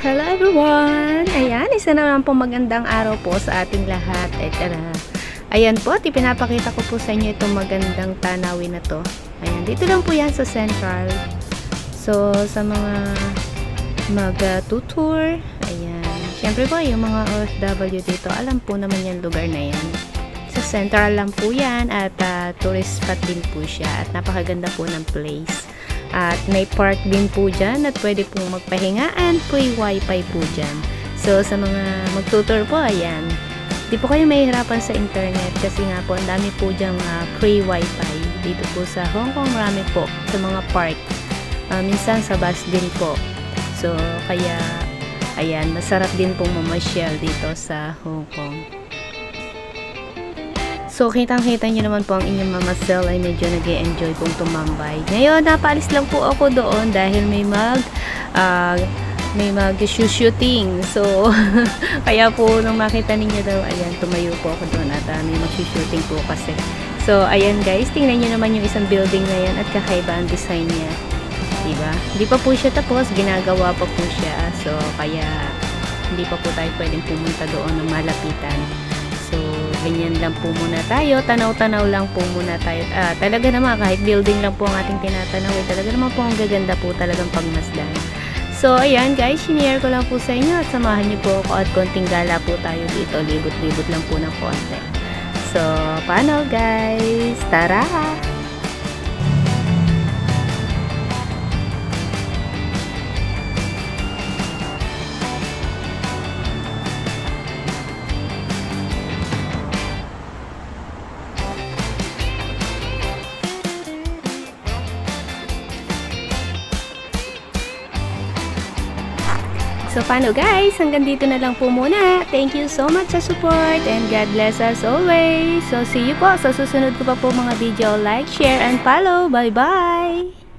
Hello everyone! Ayan, isa na naman po magandang araw po sa ating lahat. At uh, ayan po, at ipinapakita ko po sa inyo itong magandang tanawin na to. Ayan, dito lang po yan sa Central. So, sa mga mag-tutour, ayan. Siyempre po, yung mga OFW dito, alam po naman yung lugar na yan. Sa Central lang po yan at uh, tourist spot din po siya at napakaganda po ng place. At may park din po dyan at pwede pong magpahinga and free wifi po dyan. So, sa mga magtutor po, ayan. Di po kayo mahihirapan sa internet kasi nga po, ang dami po dyan uh, free wifi. Dito po sa Hong Kong, marami po sa mga park. Uh, minsan sa bus din po. So, kaya, ayan, masarap din pong mamasyal dito sa Hong Kong. So, kitang-kita nyo naman po ang inyong mama Sel ay medyo nag enjoy pong tumambay. Ngayon, napaalis lang po ako doon dahil may mag, uh, may mag-shooting. So, kaya po nung makita ninyo daw, ayan, tumayo po ako doon at uh, may mag-shooting po kasi. So, ayan guys, tingnan nyo naman yung isang building na yan at kakaiba ang design niya. Diba? Hindi pa po siya tapos, ginagawa pa po siya. So, kaya hindi pa po tayo pwedeng pumunta doon ng malapitan. So, ganyan lang po muna tayo. Tanaw-tanaw lang po muna tayo. Ah, talaga naman, kahit building lang po ang ating tinatanaw, eh, talaga naman po ang gaganda po talagang pagmasdan. So, ayan guys, sinare ko lang po sa inyo at samahan niyo po ako at konting gala po tayo dito. Libot-libot lang po ng konti. So, paano guys? Tara! So, paano guys? Hanggang dito na lang po muna. Thank you so much sa support and God bless us always. So, see you po sa susunod ko pa po mga video. Like, share, and follow. Bye-bye!